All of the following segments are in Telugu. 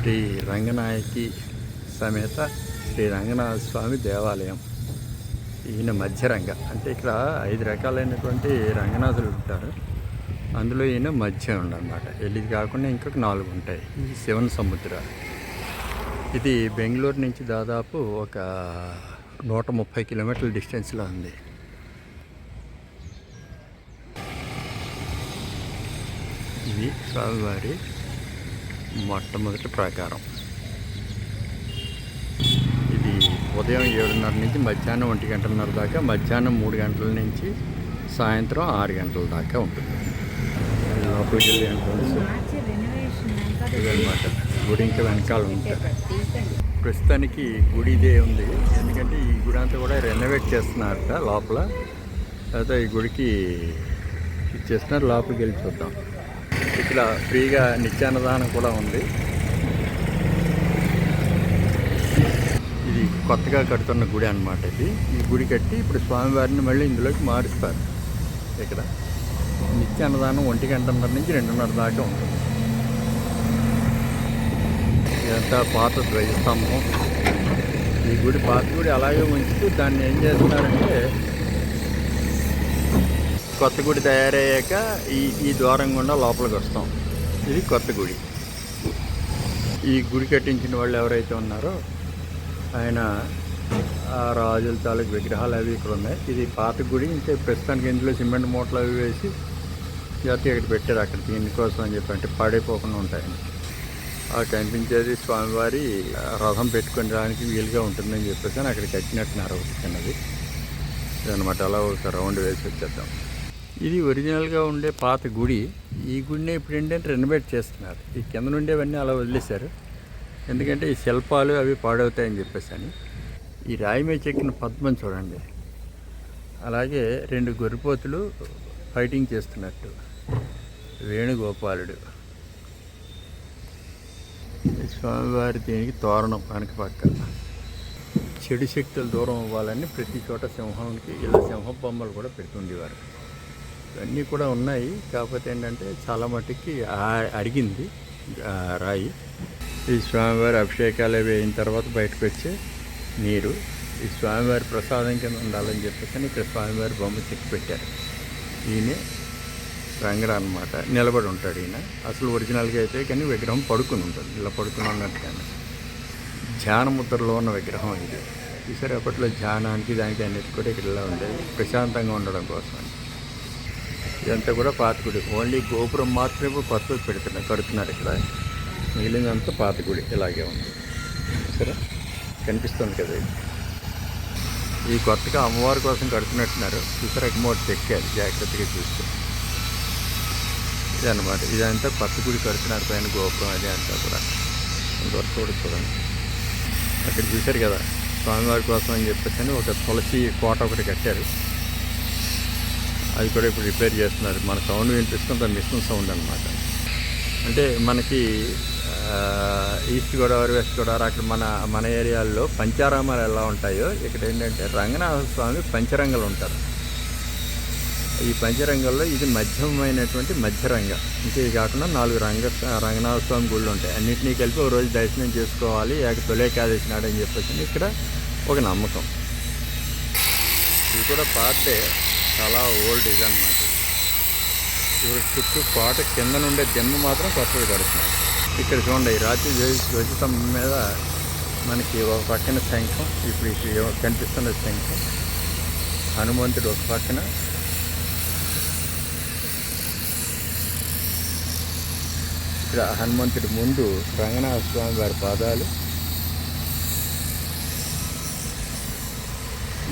శ్రీ రంగనాయకి సమేత శ్రీ రంగనాథ స్వామి దేవాలయం. ఈయన మధ్యరంగ. అంటే ఇక్కడ ఐదు రకాలైనటువంటి రంగనాథులు ఉంటారు. అందులో ఈయన మధ్య ఉండన్నమాట ఇది కాకుండా ఇంకొక నాలుగు ఉంటాయి. ఈ శివన్ సముద్ర. ఇది బెంగళూరు నుంచి దాదాపు ఒక నూట ముప్పై కిలోమీటర్ల డిస్టెన్స్లో ఉంది. ఇది స్వామివారి మొట్టమొదటి ప్రాకారం. ఇది ఉదయం ఏడున్నర నుంచి మధ్యాహ్నం ఒంటి గంటన్నర దాకా మధ్యాహ్నం మూడు గంటల నుంచి సాయంత్రం ఆరు గంటల దాకా ఉంటుంది. లోపలికి వెళ్ళి ఇదనమాట గుడి ఇంకా వెనకాల ఉంటాయి ప్రస్తుతానికి గుడి ఇదే ఉంది. ఎందుకంటే ఈ గుడి అంతా కూడా రెనోవేట్ చేస్తున్నారట లోపల. తర్వాత ఈ గుడికి ఇచ్చేస్తున్నారు. లోపలికి వెళ్ళి చూద్దాం. ఇక్కడ ఫ్రీగా నిత్యాన్నదానం కూడా ఉంది. ఇది కొత్తగా కడుతున్న గుడి అన్నమాట ఇది. ఈ గుడి కట్టి ఇప్పుడు స్వామివారిని మళ్ళీ ఇందులోకి మారుస్తారు. ఇక్కడ నిత్యాన్నదానం ఒంటి గంటన్నర నుంచి రెండున్నర దాకా ఉంటుంది. ఇదంతా పాత ధ్వజస్తంభం ఈ గుడి పాత గుడి అలాగే ఉంచుతూ దాన్ని ఏం చేస్తున్నారంటే కొత్త గుడి తయారయ్యాక ఈ ఈ ద్వారం గుండా లోపలికి వస్తాం. ఇది కొత్త గుడి. ఈ గుడి కట్టించిన వాళ్ళు ఎవరైతే ఉన్నారో ఆయన ఆ రాజుల తాలూకు విగ్రహాలు అవి ఇక్కడ ఉన్నాయి. ఇది పాత గుడి. ఇంకా ప్రస్తుతానికి ఇందులో సిమెంట్ మూటలు అవి వేసి జాతి ఇక్కడ పెట్టారు అక్కడ దీనికోసం అని చెప్పి అంటే పాడైపోకుండా ఉంటాయని ఆ కనిపించేది స్వామివారి రథం పెట్టుకుని రావడానికి వీలుగా ఉంటుందని చెప్పేసి అక్కడ కట్టినట్టున్నారు ఒకటి చిన్నది. ఇదనమాట అలా ఒక రౌండ్ వేసి వచ్చేద్దాం. ఇది ఒరిజినల్గా ఉండే పాత గుడి. ఈ గుడిని ఇప్పుడు ఏంటంటే రెనోవేట్ చేస్తున్నారు. ఈ కింద నుండేవన్నీ అలా వదిలేశారు. ఎందుకంటే ఈ శిల్పాలు అవి పాడవుతాయని చెప్పేసి అని. ఈ రాయి మీద చెక్కిన పద్మం చూడండి. అలాగే రెండు గొర్రెపోతులు ఫైటింగ్ చేస్తున్నట్టు. వేణుగోపాలుడు. స్వామివారి దీనికి తోరణం వెనక పక్క. చెడు శక్తులు దూరం అవ్వాలని ప్రతి చోట సింహానికి ఇలా సింహ బొమ్మలు కూడా పెడుతుండేవారు. ఇవన్నీ కూడా ఉన్నాయి. కాకపోతే ఏంటంటే చాలా మట్టుకి అడిగింది రాయి. ఈ స్వామివారి అభిషేకాలు అవి అయిన తర్వాత బయటకు వచ్చే నీరు ఈ స్వామివారి ప్రసాదం కింద ఉండాలని చెప్పేసి ఇక్కడ స్వామివారి బొమ్మ చెక్కి పెట్టారు. ఈయనే రంగరా అనమాట నిలబడి ఉంటాడు ఈయన. అసలు ఒరిజినల్గా అయితే కానీ విగ్రహం పడుకుని ఉంటుంది. ఇలా పడుకుని ఉన్నట్టుగానే ధ్యాన ముద్రలో ఉన్న విగ్రహం ఇది. ఈసారి అప్పట్లో ధ్యానానికి దానికి అన్నిటి కూడా ఇక్కడ ఇలా ఉండేది. ప్రశాంతంగా ఉండడం కోసం. అని. ఇదంతా కూడా పాత గుడి ఓన్లీ గోపురం మాత్రమే కొత్తది పెడుతున్నారు కడుతున్నారు ఇక్కడ. మిగిలినంతా పాత గుడి ఇలాగే ఉంది. సరే? కనిపిస్తుంది కదా ఇది. ఈ కొత్తగా అమ్మవారి కోసం కడుతున్నట్టున్నారు. చూసారు ఎక్మోట్ చెక్కారు జాగ్రత్తగా చూస్తే. ఇదన్నమాట. ఇదంతా కొత్త గుడి కడుతున్నారు పైన గోపురం అది అంతా కూడా. ఇంకొకటి కూడా చూడండి. అక్కడ చూశారు కదా స్వామివారి కోసం అని చెప్పేసి అని ఒక తులసి కోట ఒకటి కట్టారు. అది కూడా ఇప్పుడు రిపేర్ చేస్తున్నారు. మన సౌండ్ వినిపిస్తుంది మిషన్ సౌండ్ అనమాట అంటే మనకి ఈస్ట్ గోదావరి వెస్ట్ గోదావరి అక్కడ మన మన ఏరియాల్లో పంచారామాలు ఎలా ఉంటాయో ఇక్కడ ఏంటంటే రంగనాథ స్వామి పంచరంగలు ఉంటారు. ఈ పంచరంగంలో ఇది మధ్యమైనటువంటి మధ్యరంగ. ఇంకా ఇది కాకుండా నాలుగు రంగ రంగనాథ స్వామి గుళ్ళు ఉంటాయి. అన్నింటినీ కలిపి ఒక రోజు దర్శనం చేసుకోవాలి. ఏక తొలేకాదశి నాడు అని చెప్పేసి ఇక్కడ ఒక నమ్మకం. ఇది కూడా పాతే చాలా ఓల్డ్ ఇది అనమాట ఇప్పుడు చుట్టూ కోట కింద నుండే జన్మ మాత్రం కొత్తది కడుతున్నారు. ఇక్కడ చూడండి రాత్రి ధ్వజస్తం మీద మనకి ఒక పక్కన శంఖం ఇప్పుడు కనిపిస్తున్న శంఖం. హనుమంతుడు ఒక పక్కన. ఇక్కడ హనుమంతుడి ముందు రంగనాథ స్వామి వారి పాదాలు.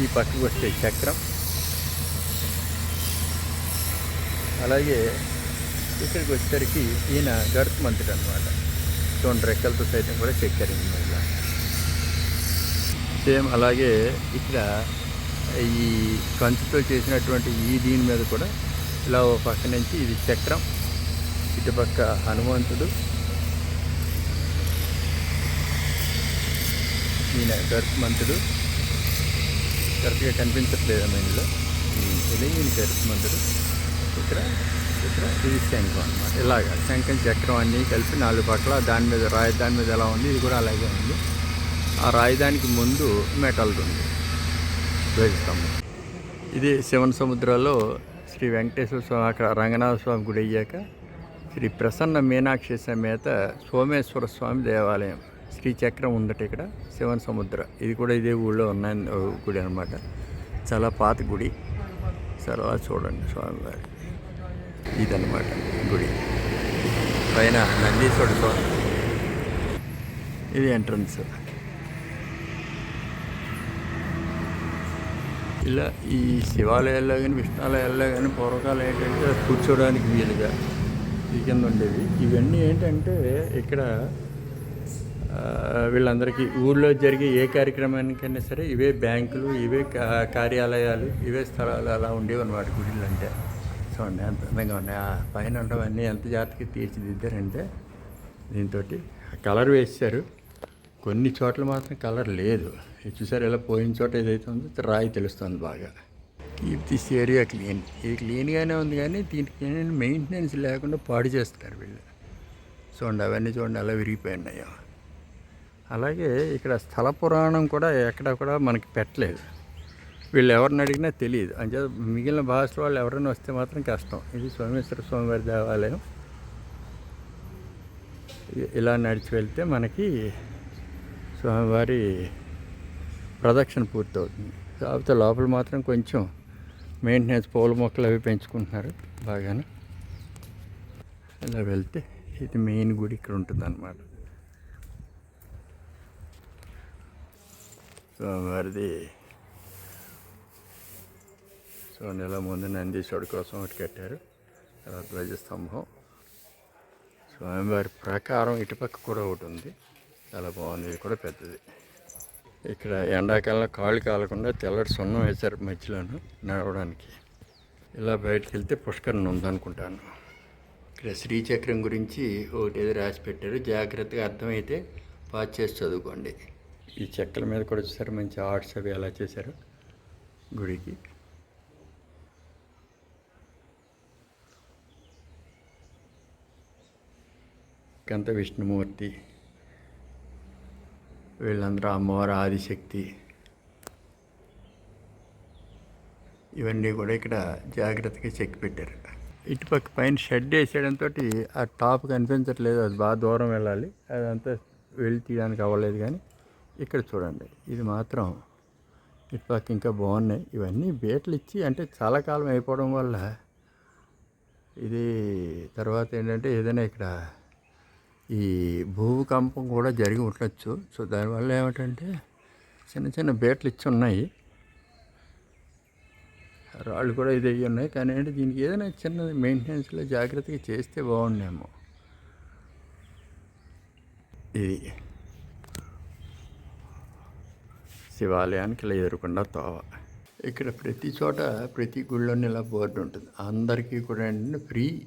ఈ పక్కకు వచ్చే చక్రం. అలాగే ఇక్కడికి వచ్చేసరికి ఈయన గర్త్ మంత్రుడు అనమాట చూడండి రెక్కలతో సైతం కూడా చెక్కారు ఇలా సేమ్ అలాగే ఇక్కడ ఈ కంచుతో చేసినటువంటి ఈ దీని మీద కూడా ఇలా ఓ పక్క నుంచి ఇది చక్రం ఇటుపక్క హనుమంతుడు ఈయన గరుత్మంతుడు కరెక్ట్గా కనిపించట్లేదు ఇందులో తెలియని ఈయన గరుత్మంతుడు ఇక్కడ నక్షత్ర ఇది శంఖం అనమాట ఇలాగ శంఖం చక్రం అన్నీ కలిపి నాలుగు పక్కల దాని మీద రాజధాని మీద ఎలా ఉంది ఇది కూడా అలాగే ఉంది. ఆ రాజధానికి ముందు మెటల్ది ఉంది. ధ్వజస్తంభం. ఇది శివన సముద్రంలో శ్రీ వెంకటేశ్వర స్వామి అక్కడ రంగనాథ స్వామి గుడి అయ్యాక శ్రీ ప్రసన్న మీనాక్షి సమేత సోమేశ్వర స్వామి దేవాలయం శ్రీ చక్రం ఉందట ఇక్కడ శివన సముద్ర. ఇది కూడా ఇదే ఊళ్ళో ఉన్న గుడి అనమాట చాలా పాత గుడి. చాలా చూడండి స్వామివారి. ఇదన్నమాట గుడి. పైన నందీశ్వరుడు స్వామి. ఇది ఎంట్రన్స్. ఇలా ఈ శివాలయాల్లో కానీ విష్ణాలయాల్లో కానీ పూర్వకాలం ఏంటంటే కూర్చోడానికి వీలుగా ఈ కింద ఉండేవి. ఇవన్నీ ఏంటంటే ఇక్కడ వీళ్ళందరికీ ఊళ్ళో జరిగే ఏ కార్యక్రమానికైనా సరే ఇవే బ్యాంకులు ఇవే కా- కార్యాలయాలు ఇవే స్థలాలు అలా ఉండేవి అన్నమాట గుడిలు అంటే చూడండి ఎంత అందంగా ఉన్నాయి ఆ పైన ఉండవన్నీ ఎంత జాతికి తీర్చిదిద్దారంటే దీంతో కలర్ వేసారు కొన్ని చోట్ల మాత్రం కలర్ లేదు. చూసారు ఇలా పోయిన చోట ఏదైతే ఉందో రాయి తెలుస్తుంది బాగా. కీప్ దిస్ ఏరియా క్లీన్ ఇది క్లీన్గానే ఉంది కానీ దీనికి మెయింటెనెన్స్ లేకుండా పాడు చేస్తున్నారు వీళ్ళు. చూడండి అవన్నీ చూడండి అలా విరిగిపోయినాయో. అలాగే ఇక్కడ స్థల పురాణం కూడా ఎక్కడ కూడా మనకి పెట్టలేదు. వీళ్ళు ఎవరిని అడిగినా తెలియదు అంటే మిగిలిన భాషల వాళ్ళు ఎవరైనా వస్తే మాత్రం కష్టం. ఇది సోమేశ్వర స్వామివారి దేవాలయం. ఇలా నడిచి వెళ్తే మనకి స్వామివారి ప్రదక్షిణ పూర్తవుతుంది. కాకపోతే లోపల మాత్రం కొంచెం మెయింటెనెన్స్ పూల మొక్కలు అవి పెంచుకుంటున్నారు బాగానే. ఇలా వెళ్తే ఇది మెయిన్ గుడి ఇక్కడ ఉంటుంది అన్నమాట స్వామివారిది సో నెల ముందు నందీశ్వరుడి కోసం ఒకటి కట్టారు. తర్వాత ధ్వజస్తంభం. స్వామివారి ప్రకారం ఇటుపక్క కూడా ఒకటి ఉంది. చాలా బాగుంది. ఇది కూడా పెద్దది. ఇక్కడ ఎండాకాలంలో కాళ్ళు కాలకుండా తెల్లటి సున్నం వేశారు మధ్యలోను నడవడానికి. ఇలా బయటకు వెళ్తే పుష్కరణ ఉందనుకుంటాను. ఇక్కడ శ్రీచక్రం గురించి ఒకటి ఏదో రాసి పెట్టారు. జాగ్రత్తగా అర్థమైతే పాస్ చేసి చదువుకోండి. ఈ చెక్కల మీద కూడా వచ్చేసారు మంచి ఆర్ట్స్ అవి ఎలా చేశారు గుడికి. గంత విష్ణుమూర్తి వీళ్ళందరూ అమ్మవారు ఆదిశక్తి. ఇవన్నీ కూడా ఇక్కడ జాగ్రత్తగా చెక్కి పెట్టారు. ఇటుపక్క పైన షెడ్ వేసేయడంతో ఆ టాప్ కనిపించట్లేదు. అది బాగా దూరం వెళ్ళాలి. అదంతా వెళ్ళి తీయడానికి అవ్వలేదు కానీ ఇక్కడ చూడండి ఇది మాత్రం ఇటుపక్క ఇంకా బాగున్నాయి. ఇవన్నీ బేట్లు ఇచ్చి అంటే చాలా కాలం అయిపోవడం వల్ల ఇది తర్వాత ఏంటంటే ఏదైనా ఇక్కడ ఈ భూకంపం కూడా జరిగి ఉండొచ్చు. సో దానివల్ల ఏమిటంటే చిన్న చిన్న బేట్లు ఇచ్చి ఉన్నాయి. రాళ్ళు కూడా ఇది అయ్యి ఉన్నాయి. కానీ ఏంటి దీనికి ఏదైనా చిన్న మెయింటెనెన్స్లో జాగ్రత్తగా చేస్తే బాగుండేమో. ఇది శివాలయానికి ఇలా ఎదురుకుండా తోవ. ఇక్కడ ప్రతి చోట ప్రతి గుళ్ళోని ఇలా బోర్డు ఉంటుంది. అందరికీ కూడా ఏంటంటే ఫ్రీ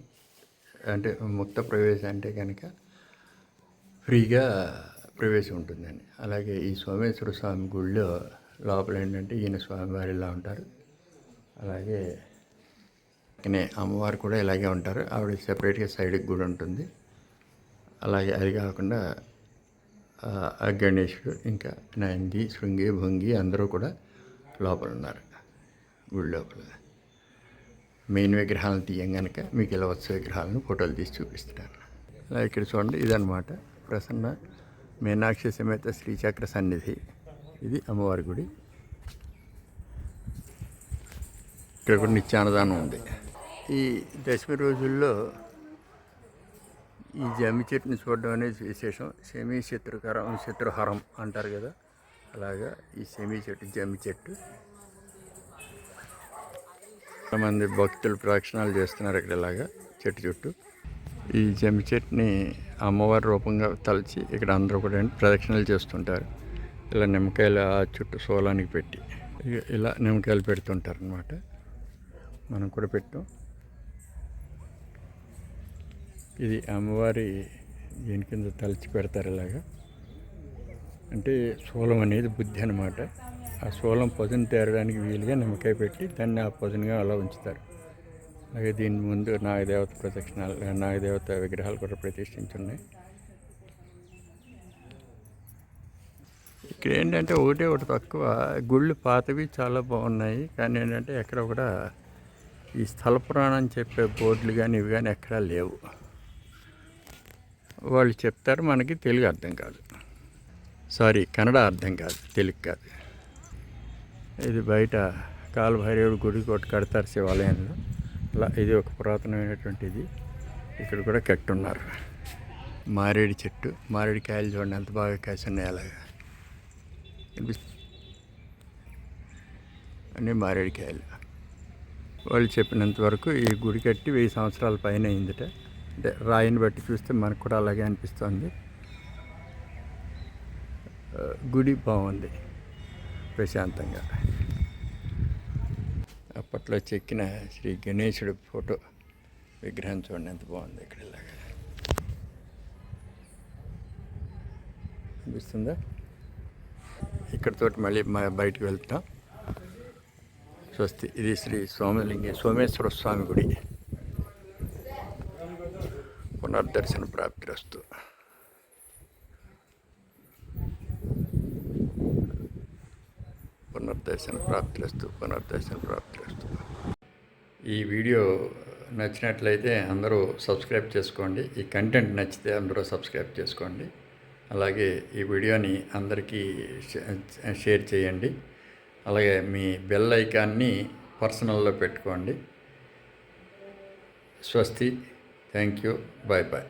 అంటే ముక్త ప్రవేశం అంటే కనుక ఫ్రీగా ప్రవేశం ఉంటుందండి. అలాగే ఈ సోమేశ్వర స్వామి గుళ్ళో లోపల ఏంటంటే ఈయన స్వామివారు ఇలా ఉంటారు. అలాగే పక్కనే అమ్మవారు కూడా ఇలాగే ఉంటారు. ఆవిడ సెపరేట్గా సైడ్కి గుడి ఉంటుంది. అలాగే అది కాకుండా ఆ, గణేశుడు ఇంకా నంది శృంగి భృంగి అందరూ కూడా లోపల ఉన్నారు గుడి లోపల. మెయిన్ విగ్రహాలను తీయం కనుక మీకు ఇలా వచ్చే విగ్రహాలను ఫోటోలు తీసి చూపిస్తున్నాను అలా ఇక్కడ చూడండి ఇదనమాట ప్రసన్న మీనాక్షి సమేత శ్రీచక్ర సన్నిధి. ఇది అమ్మవారి గుడి. ఇక్కడ కూడా నిత్యానదానం ఉంది. ఈ దశమి రోజుల్లో ఈ జమ్మి చెట్టుని చూడడం అనేది విశేషం. సెమీ శత్రుకరం శత్రుహరం అంటారు కదా. అలాగా ఈ సెమీ చెట్టు జమ్మి చెట్టు. మంది భక్తులు ప్రదక్షిణాలు చేస్తున్నారు ఇక్కడ ఇలాగా చెట్టు చుట్టూ. ఈ జమ్మి చెట్టుని అమ్మవారి రూపంగా తలచి ఇక్కడ అందరూ కూడా ప్రదక్షిణలు చేస్తుంటారు. ఇలా నిమ్మకాయలు ఆ చుట్టూ సోలానికి పెట్టి ఇలా నిమ్మకాయలు పెడుతుంటారు అనమాట మనం కూడా పెట్టాం. ఇది అమ్మవారి దీని కింద తలచి పెడతారు ఇలాగా. అంటే సోలం అనేది బుద్ధి అనమాట ఆ సోలం పొదను తేరడానికి వీలుగా నిమ్మకాయ పెట్టి దాన్ని ఆ పొదనుగా అలా ఉంచుతారు. అలాగే దీని ముందు నాగదేవత ప్రదక్షిణాలు నాగదేవత విగ్రహాలు కూడా ప్రతిష్ఠించున్నాయి. ఇక్కడ ఏంటంటే ఒకటే ఒకటి తక్కువ. గుళ్ళు పాతవి చాలా బాగున్నాయి. కానీ ఏంటంటే ఎక్కడ కూడా ఈ స్థల పురాణం చెప్పే బోర్డులు కానీ ఇవి కానీ ఎక్కడా లేవు. వాళ్ళు చెప్తారు మనకి తెలుగు అర్థం కాదు. సారీ కన్నడ అర్థం కాదు తెలుగు కాదు. ఇది బయట కాలభైరవుడు గుడి కొట్టు కడతారు శివాలయంలో. ఇలా ఇది ఒక పురాతనమైనటువంటిది. ఇక్కడ కూడా కట్టున్నారు. మారేడు చెట్టు మారేడు కాయలు చూడండి ఎంత బాగా కాసి ఉన్నాయి అలాగా అన్నీ మారేడు కాయలు. వాళ్ళు చెప్పినంత వరకు ఈ గుడి కట్టి వెయ్యి సంవత్సరాల పైన అయిందిట. అంటే రాయిని బట్టి చూస్తే మనకు కూడా అలాగే అనిపిస్తుంది. గుడి బాగుంది. ప్రశాంతంగా. అప్పట్లో చెక్కిన శ్రీ గణేశుడి ఫోటో విగ్రహం చూడండి ఎంత బాగుంది ఇక్కడ ఇలాగా. అనిపిస్తుందా? ఇక్కడతోటి మళ్ళీ మా బయటకు వెళ్తాం. స్వస్తి ఇది శ్రీ సోమలింగే సోమేశ్వర స్వామి గుడి. పునర్దర్శన ప్రాప్తిరస్తు. పునర్దర్శన ప్రాప్తిలస్తు పునర్దర్శన ప్రాప్తిలస్తు. ఈ వీడియో నచ్చినట్లయితే అందరూ సబ్స్క్రైబ్ చేసుకోండి. ఈ కంటెంట్ నచ్చితే అందరూ సబ్స్క్రైబ్ చేసుకోండి. అలాగే ఈ వీడియోని అందరికీ షేర్ చేయండి. అలాగే మీ బెల్ ఐకాన్ని పర్సనల్లో పెట్టుకోండి. స్వస్తి. Thank you. Bye bye.